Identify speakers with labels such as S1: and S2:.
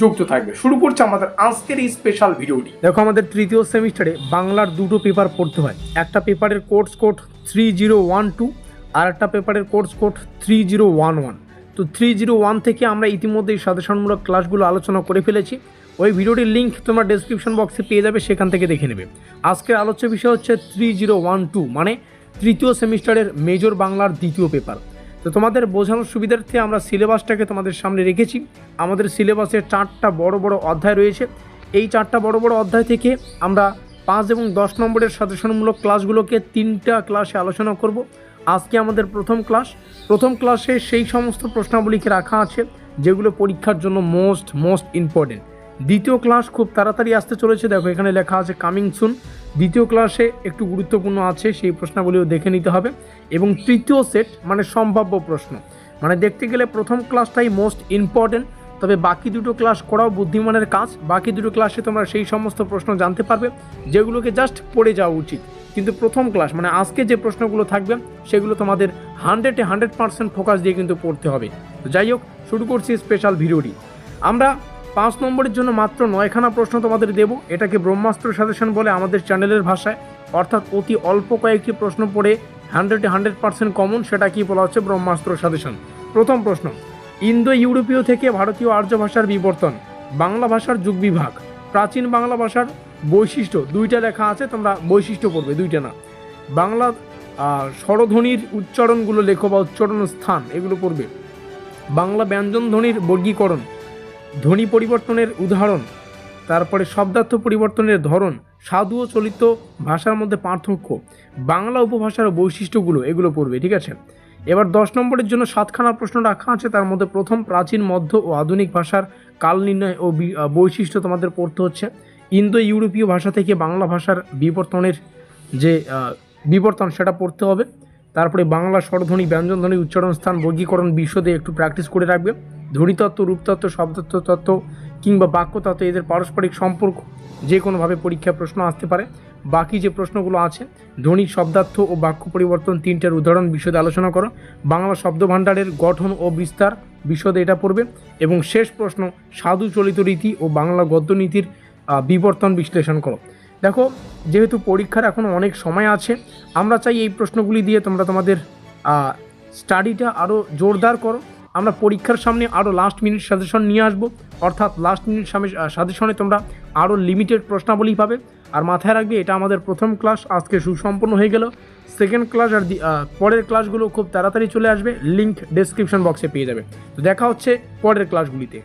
S1: যুক্ত থাকবে। শুরু করছে আমাদের আজকের এই স্পেশাল ভিডিওটি দেখো, আমাদের তৃতীয় সেমিস্টারে বাংলার দুটো পেপার পড়তে হয়। একটা পেপারের course code three zero one two আর একটা পেপারের course code three zero one one তো থ্রি জিরো ওয়ান থেকে আমরা ইতিমধ্যেই সাজেশনমূলক ক্লাসগুলো আলোচনা করে ফেলেছি। ওই ভিডিওটির লিঙ্ক তোমরা ডেসক্রিপশন বক্সে পেয়ে যাবে, সেখান থেকে দেখে নেবে। আজকের আলোচ্য বিষয় হচ্ছে থ্রি জিরো ওয়ান টু মানে তৃতীয় সেমিস্টারের মেজর বাংলার দ্বিতীয় পেপার তো তোমাদের বোঝানোর সুবিধার্থে আমরা সিলেবাসটাকে তোমাদের সামনে রেখেছি। আমাদের সিলেবাসে চারটা বড় বড় অধ্যায় রয়েছে। এই চারটা বড় বড় অধ্যায় থেকে আমরা পাঁচ এবং দশ নম্বরের সাজেশনমূলক ক্লাসগুলোকে তিনটা ক্লাসে আলোচনা করব। আজকে আমাদের প্রথম ক্লাস। প্রথম ক্লাসে সেই সমস্ত প্রশ্নাবলীকে রাখা আছে, যেগুলো পরীক্ষার জন্য মোস্ট মোস্ট ইম্পর্টেন্ট। দ্বিতীয় ক্লাস খুব তাড়াতাড়ি আসতে চলেছে। দেখো এখানে লেখা আছে, কামিং সুন। দ্বিতীয় ক্লাসে একটু গুরুত্বপূর্ণ আছে, সেই প্রশ্নাবলীও দেখে নিতে হবে। এবং তৃতীয় সেট মানে সম্ভাব্য প্রশ্ন। মানে দেখতে গেলে প্রথম ক্লাসটাই মোস্ট ইম্পর্টেন্ট তবে বাকি দুটো ক্লাস করাও বুদ্ধিমানের কাজ। বাকি দুটো ক্লাসে তোমরা সেই সমস্ত প্রশ্ন জানতে পারবে, যেগুলোকে জাস্ট পড়ে যাওয়া উচিত। কিন্তু প্রথম ক্লাস মানে আজকে যে প্রশ্নগুলো থাকবে, সেগুলো তোমাদের হান্ড্রেডে হান্ড্রেড পার্সেন্ট ফোকাস দিয়ে কিন্তু পড়তে হবে। তো যাই হোক, শুরু করছি স্পেশাল ভিডিওটি। আমরা পাঁচ নম্বরের জন্য মাত্র নয়খানা প্রশ্ন তোমাদের দেব। এটাকে ব্রহ্মাস্ত্র সাজেশন বলে আমাদের চ্যানেলের ভাষায়। অর্থাৎ অতি অল্প কয়েকটি প্রশ্ন পড়ে হান্ড্রেডে হান্ড্রেড পার্সেন্ট কমন সেটা কি বলা হচ্ছে ব্রহ্মাস্ত্র সাজেশন? প্রথম প্রশ্ন ইন্দো ইউরোপীয় থেকে ভারতীয় আর্য ভাষার বিবর্তন, বাংলা ভাষার যুগ বিভাগ, প্রাচীন বাংলা ভাষার বৈশিষ্ট্য, দুইটা লেখা আছে, তোমরা বৈশিষ্ট্য পড়বে, দুইটা না। বাংলা স্বরধ্বনির উচ্চারণগুলো লেখো বা উচ্চারণ স্থান, এগুলো পড়বে। বাংলা ব্যঞ্জন ধ্বনির বর্গীকরণ ধ্বনি পরিবর্তনের উদাহরণ, তারপরে শব্দার্থ পরিবর্তনের ধরন, সাধু ও চলিত ভাষার মধ্যে পার্থক্য, বাংলা উপভাষার বৈশিষ্ট্যগুলো, এগুলো পড়বে, ঠিক আছে? এবার দশ নম্বরের জন্য সাতখানা প্রশ্ন রাখা আছে, তার মধ্যে প্রথম প্রাচীন, মধ্য ও আধুনিক ভাষার কাল নির্ণয় ও বৈশিষ্ট্য তোমাদের পড়তে হচ্ছে। ইন্দো ইউরোপীয় ভাষা থেকে বাংলা ভাষার বিবর্তনের যে বিবর্তন, সেটা পড়তে হবে। তারপরে বাংলা স্বরধ্বনি, ব্যঞ্জনধ্বনি উচ্চারণ স্থান বর্গীকরণ, বিশদে একটু প্র্যাকটিস করে রাখবে। ধ্বনিতত্ত্ব, রূপতত্ত্ব, শব্দতত্ত্ব তত্ত্ব কিংবা বাক্যতত্ত্ব এদের পারস্পরিক সম্পর্ক, যে কোনোভাবে পরীক্ষায় প্রশ্ন আসতে পারে। বাকি যে প্রশ্নগুলো আছে ধ্বনি শব্দার্থ ও বাক্য পরিবর্তন তিনটার উদাহরণ বিশদে আলোচনা করো। বাংলা শব্দ ভাণ্ডারের গঠন ও বিস্তার বিশদে এটা পড়বে এবং শেষ প্রশ্ন, সাধু চলিত রীতি ও বাংলা গদ্যনীতির বিবর্তন বিশ্লেষণ করো। দেখো, যেহেতু পরীক্ষার এখনও অনেক সময় আছে, আমরা চাই এই প্রশ্নগুলি দিয়ে তোমরা তোমাদের স্টাডিটা আরও জোরদার করো। আমরা পরীক্ষার সামনে আরও লাস্ট মিনিট সাজেশন নিয়ে আসব। অর্থাৎ লাস্ট মিনিট সাজেশনে তোমরা আরও লিমিটেড প্রশ্নাবলী পাবে। আর মাথায় রাখবে, এটা আমাদের প্রথম ক্লাস আজকে সুসম্পন্ন হয়ে গেল। সেকেন্ড ক্লাস আর পরের ক্লাসগুলো খুব তাড়াতাড়ি চলে আসবে। লিঙ্ক ডেসক্রিপশন বক্সে পেয়ে যাবে। তো দেখা হচ্ছে পরের ক্লাসগুলিতে